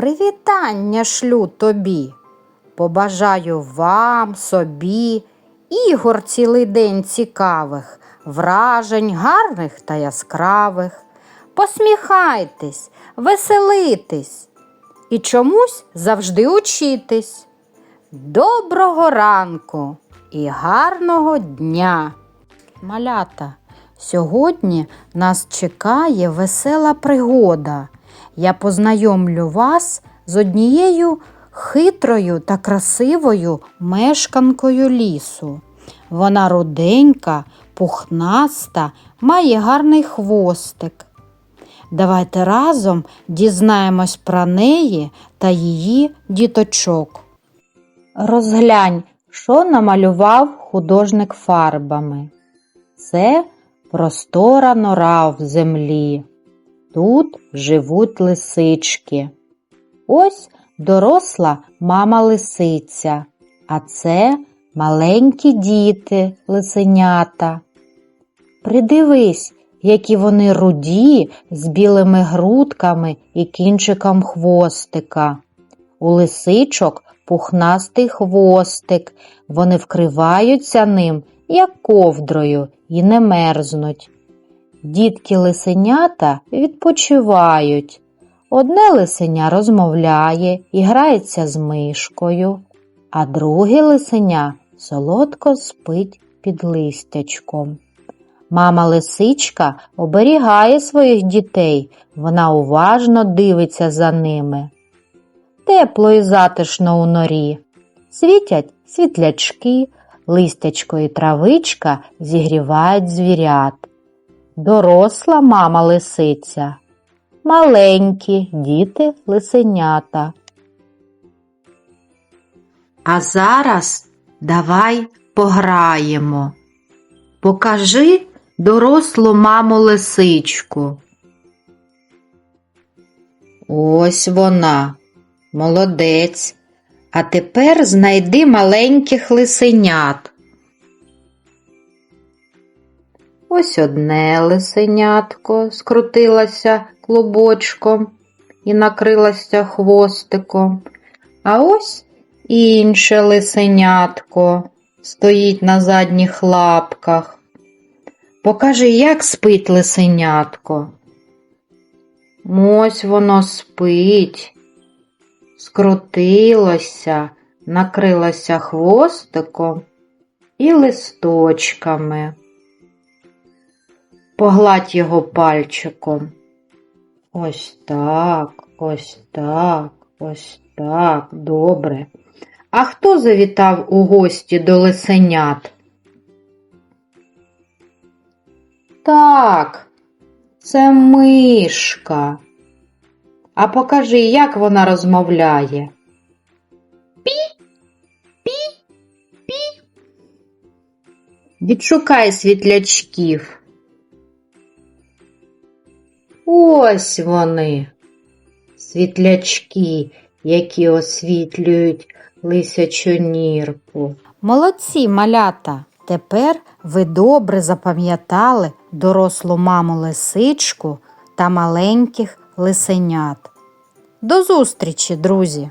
привітання шлю тобі. Побажаю вам, собі, ігор цілий день цікавих, вражень гарних та яскравих. Посміхайтесь, веселитесь і чомусь завжди учитесь. Доброго ранку і гарного дня! Малята, сьогодні нас чекає весела пригода. Я познайомлю вас з однією хитрою та красивою мешканкою лісу. Вона руденька, пухнаста, має гарний хвостик. Давайте разом дізнаємось про неї та її діточок. Розглянь, що намалював художник фарбами. Це простора нора в землі. Тут живуть лисички. Ось доросла мама лисиця, а це маленькі діти лисенята. Придивись, які вони руді з білими грудками і кінчиком хвостика. У лисичок пухнастий хвостик, вони вкриваються ним, як ковдрою, і не мерзнуть. Дітки лисенята відпочивають. Одне лисеня розмовляє і грається з мишкою, а друге лисеня солодко спить під листячком. Мама лисичка оберігає своїх дітей, вона уважно дивиться за ними. Тепло і затишно у норі. Світять світлячки, листячко і травичка зігрівають звірят. Доросла мама лисиця, маленькі діти лисенята. А зараз давай пограємо. Покажи дорослу маму лисичку. Ось вона, молодець. А тепер знайди маленьких лисенят. Ось одне лисенятко скрутилося клубочком і накрилося хвостиком, а ось інше лисенятко стоїть на задніх лапках. Покажи, як спить лисенятко. Ось воно спить, скрутилося, накрилося хвостиком і листочками. Погладь його пальчиком. Ось так, ось так, ось так, добре. А хто завітав у гості до лисенят? Так, це мишка. А покажи, як вона розмовляє. Пі, пі, пі. Відшукай світлячків. Ось вони, світлячки, які освітлюють лисячу нірку. Молодці, малята! Тепер ви добре запам'ятали дорослу маму лисичку та маленьких лисенят. До зустрічі, друзі!